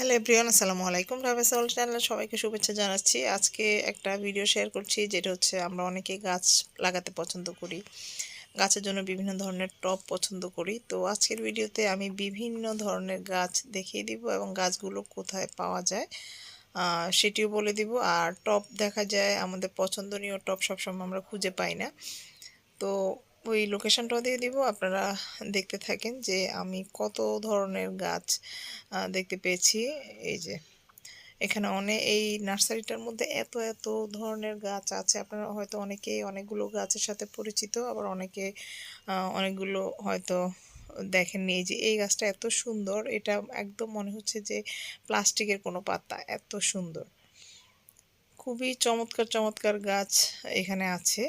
Hello everyone আসসালামু আলাইকুম রাবেসা all চ্যানেলে সবাইকে শুভেচ্ছা জানাচ্ছি। আজকে একটা ভিডিও শেয়ার করছি, যেটা হচ্ছে আমরা অনেকে গাছ লাগাতে পছন্দ করি। গাছের জন্য বিভিন্ন ধরনের টব পছন্দ করি। তো আজকের ভিডিওতে আমি বিভিন্ন ধরনের গাছ দেখিয়ে দিব এবং গাছগুলো কোথায় পাওয়া যায় সেটিও বলে দিব। আর টব দেখা যায়, আমাদের পছন্দনীয় টব সবসময় আমরা খুঁজে পাই না। তো ওই লোকেশনটাও দিয়ে দিব। আপনারা দেখতে থাকেন যে আমি কত ধরনের গাছ দেখতে পেয়েছি। এই যে, এখানে অনেক এই নার্সারিটার মধ্যে এত এত ধরনের গাছ আছে। আপনারা হয়তো অনেকেই অনেকগুলো গাছের সাথে পরিচিত, আবার অনেকে অনেকগুলো হয়তো দেখেননি। এই যে, এই গাছটা এত সুন্দর, এটা একদম মনে হচ্ছে যে প্লাস্টিকের কোনো পাতা, এত সুন্দর। খুবই চমৎকার চমৎকার গাছ এখানে আছে।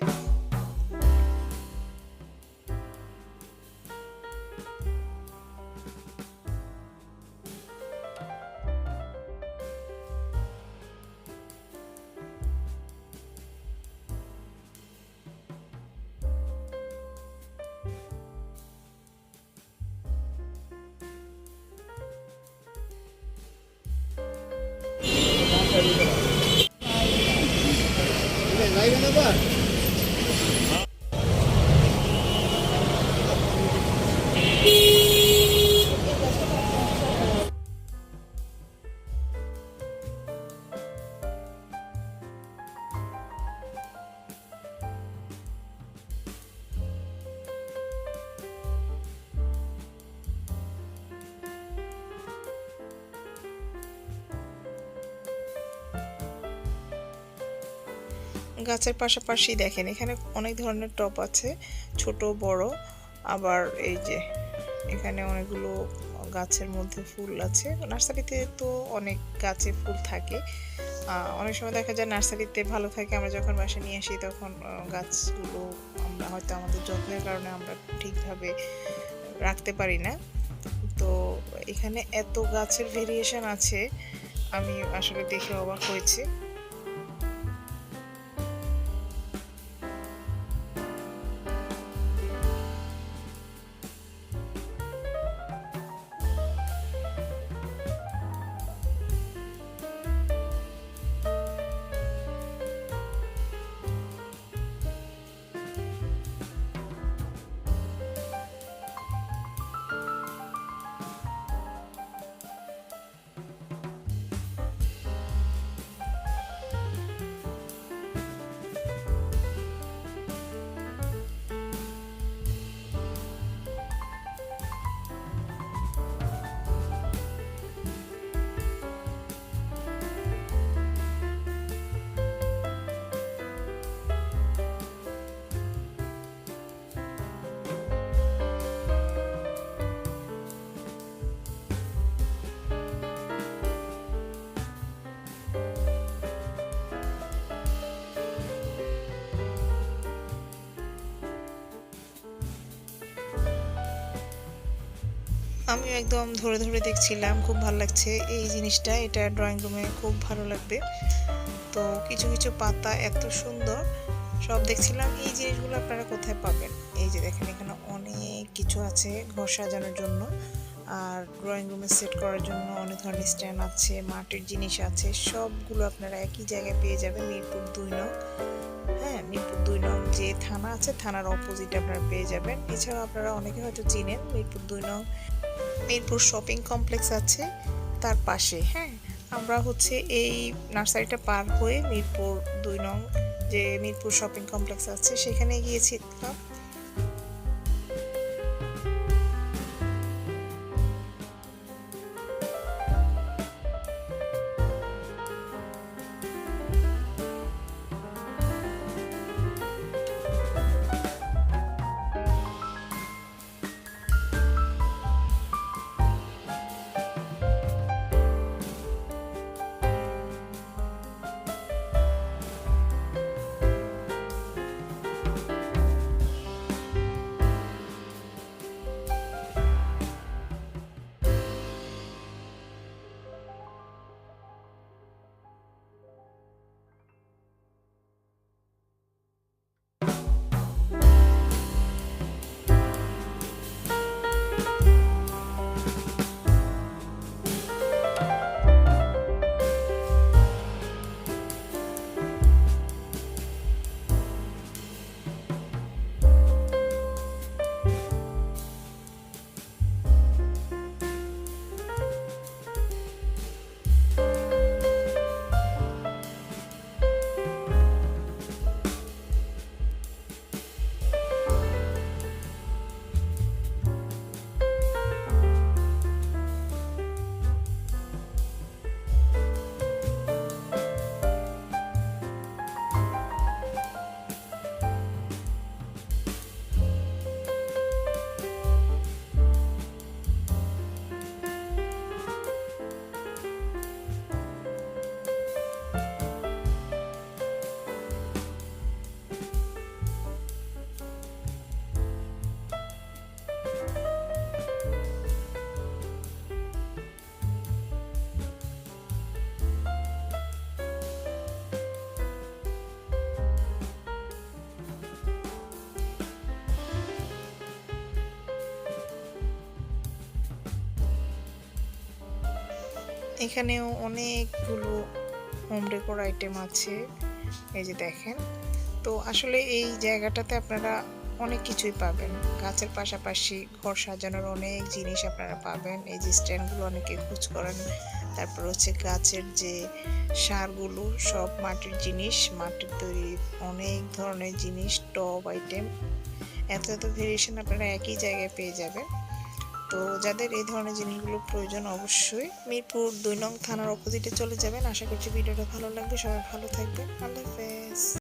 লাইভ গাছের পাশাপাশি দেখেন, এখানে অনেক ধরনের টব আছে, ছোট, বড়, আবার এই যে এখানে অনেকগুলো গাছের মধ্যে ফুল আছে। নার্সারিতে তো অনেক গাছে ফুল থাকে। অনেক সময় দেখা যায় নার্সারিতে ভালো থাকে, আমরা যখন বাসায় নিয়ে আসি তখন গাছগুলো আমরা হয়তো আমাদের যত্নের কারণে আমরা ঠিকভাবে রাখতে পারি না। তো এখানে এত গাছের ভেরিয়েশন আছে, আমি আসলে দেখে অবাক হয়েছি। আমি একদম ধরে ধরে দেখছিলাম, খুব ভালো লাগছে এই জিনিসটা, এটা ড্রয়িং রুমে খুব ভালো লাগবে। তো কিছু কিছু পাতা এত সুন্দর, সব দেখছিলাম, এই জিনিসগুলো আপনারা কোথায় পাবেন? এই যে দেখেন, এখানে অনেক কিছু আছে ঘর সাজানোর জন্য, আর ড্রয়িং রুমে সেট করার জন্য অনেক ধরনের স্ট্যান্ড আছে, মাটির জিনিস আছে, সবগুলো আপনারা একই জায়গায় পেয়ে যাবেন, মিরপুর দুই নং। হ্যাঁ মিরপুর দুই নং যে থানা আছে, থানার অপোজিট আপনারা পেয়ে যাবেন। এছাড়াও আপনারা অনেকে হয়তো চিনেন, মিরপুর দুই নং মিরপুর শপিং কমপ্লেক্স আছে তার পাশে হ্যাঁ? আমরা হচ্ছে এই নার্সারিটা পার হয়ে মিরপুর দুই নং যে মিরপুর শপিং কমপ্লেক্স আছে, সেখানে গিয়েছিলাম। এখানেও অনেকগুলো হোম ডেকোর আইটেম আছে। এই যে দেখেন। তো আসলে এই জায়গাটাতে আপনারা অনেক কিছুই পাবেন। গাছের পাশাপাশি ঘর সাজানোর অনেক জিনিস আপনারা পাবেন। এই যে স্ট্যান্ডগুলো অনেকে খোঁজ করেন। তারপর হচ্ছে গাছের যে সারগুলো, সব মাটির জিনিস, মাটির তৈরি অনেক ধরনের জিনিস, টব আইটেম এত এত ভেরিয়েশন আপনারা একই জায়গায় পেয়ে যাবেন। তো যাদের এই ধরনের জিনিসগুলো প্রয়োজন অবশ্যই মিরপুর দুই নং থানার অপোজিটে চলে যাবেন। আশা করছি ভিডিওটা ভালো লাগবে। সবাই ভালো থাকবেন। আল্লাহ হাফেজ।